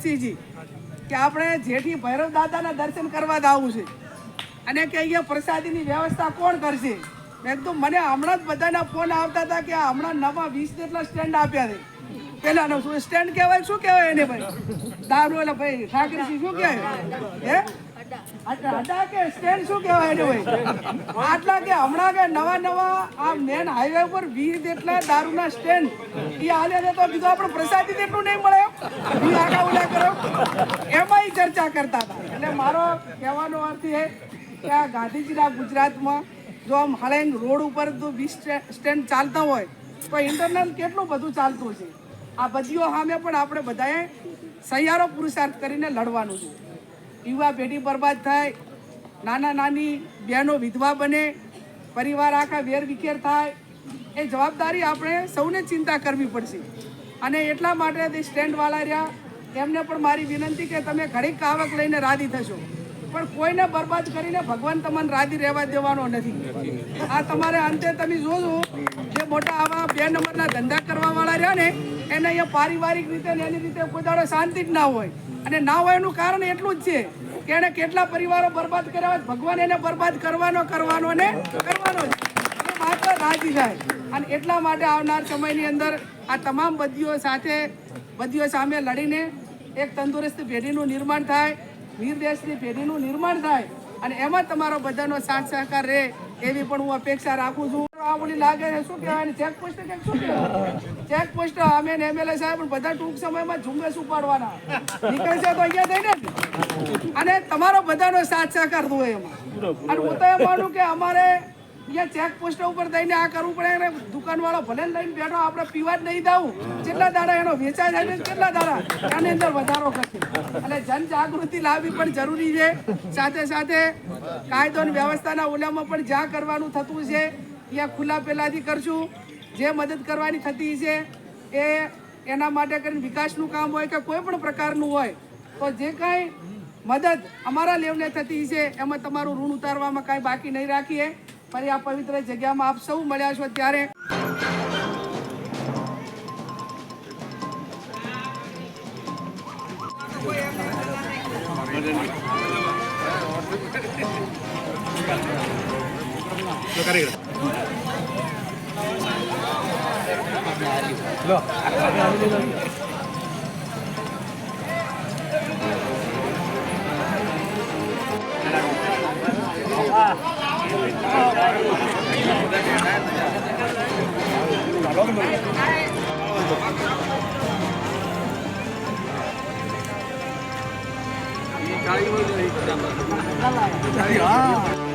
ભગતસિંહજી કે આપણે જેઠી ભૈરવ દાદાના દર્શન કરવા જ આવવું છે. અને કે અહીંયા પ્રસાદીની વ્યવસ્થા કોણ કરશે? મેં કીધું, મને હમણાં જ બધાના ફોન આવતા હતા કે હમણાં નવા વીસ જેટલા સ્ટેન્ડ આપ્યા છે. પેલાનો શું, સ્ટેન્ડ કહેવાય, શું કહેવાય એને ભાઈ? દારૂ એટલે ભાઈ ઠાકરસિંહ શું કહેવાય? હે? અચ્છા કે સ્ટેન્ડ શું કહેવાય એને ભાઈ આટલા કે હમણાં કે નવા નવા આ મેન હાઈવે ઉપર વીસ જેટલા દારૂના સ્ટેન્ડ એ હાલે છે તો બીજો આપણે પ્રસાદી જેટલું નહીં મળે બી આગા ઉલા કરો એમાં ચર્ચા કરતા હતા. એટલે મારો કહેવાનો અર્થ એ કે આ ગાંધીજીના ગુજરાતમાં જો આમ હળેંગ રોડ ઉપર જો વીસ સ્ટેન્ડ ચાલતા હોય, તો ઇન્ટરનલ કેટલું બધું ચાલતું છે આ બધીઓ સામે પણ આપણે બધાએ સહિયારો પુરુષાર્થ કરીને લડવાનું છે. યુવા પેઢી બરબાદ થાય, નાના નાની બહેનો વિધવા બને, પરિવાર આખા વેર વિખેર થાય, એ જવાબદારી આપણે સૌને ચિંતા કરવી પડશે. અને એટલા માટે તે સ્ટેન્ડવાળા રહ્યા, એમને પણ મારી વિનંતી કે તમે ઘડીક આવક લઈને રાજી થશો. પણ કોઈને બરબાદ કરીને ભગવાન તમને રાજી રહેવા દેવાનો નથી. આ તમારે અંતે તમે જોજો, જે મોટા આવા બે નંબરના ધંધા કરવાવાળા રહ્યા ને, એને અહીંયા પારિવારિક રીતે એની રીતે કોઈ દાડો શાંતિ જ ના હોય. અને ના હોય એનું કારણ એટલું જ છે કે એને કેટલા પરિવારો બરબાદ કર્યા હોય, ભગવાન એને બરબાદ કરવાનો કરવાનો ને કરવાનો જ. માત્ર રાજી થાય. અને એટલા માટે આવનાર સમયની અંદર આ તમામ બદીઓ સાથે, બદીઓ સામે લડીને એક તંદુરસ્ત પેઢીનું નિર્માણ થાય નિર્દેશની ભેડીનું નિર્માણ થાય. અને એમાં તમારો બધાનો સાથ સહકાર રહે એવી પણ હું અપેક્ષા રાખું છું. આ લાગે શું કહેવાય ચેક પોસ્ટ કે શું કહેવાય? ચેક પોસ્ટ અમે સાહેબ બધા ટૂંક સમયમાં ઝુંબેશ ઉપાડવાના. તો અહીંયા થઈને અને તમારો બધાનો સાથ સહકાર હોય એમાં. અને હું તો એમ માનું કે અમારે અહીંયા ચેક પોસ્ટ ઉપર થઈને આ કરવું પડે અને દુકાનવાળો ભલે લઈને બેઠો, આપણે પીવા જ નહીં દઉં. કેટલા દાડા એનો વેચાય થાય કેટલા દાડા એની અંદર વધારો કરશે. એટલે જનજાગૃતિ લાવવી પણ જરૂરી છે. સાથે સાથે કાયદો વ્યવસ્થાના ઓલામાં પણ જ્યાં કરવાનું થતું છે અહીંયા ખુલ્લા પહેલાંથી કરશું જે મદદ કરવાની થતી છે એ એના માટે કરીને વિકાસનું કામ હોય કે કોઈ પણ પ્રકારનું હોય, તો જે કાંઈ મદદ અમારા લેવલે થતી છે, એમાં તમારું ઋણ ઉતારવામાં કાંઈ બાકી નહીં રાખીએ ફરી આ પવિત્ર જગ્યામાં આપ સૌ મળ્યા છો ત્યારે Kalau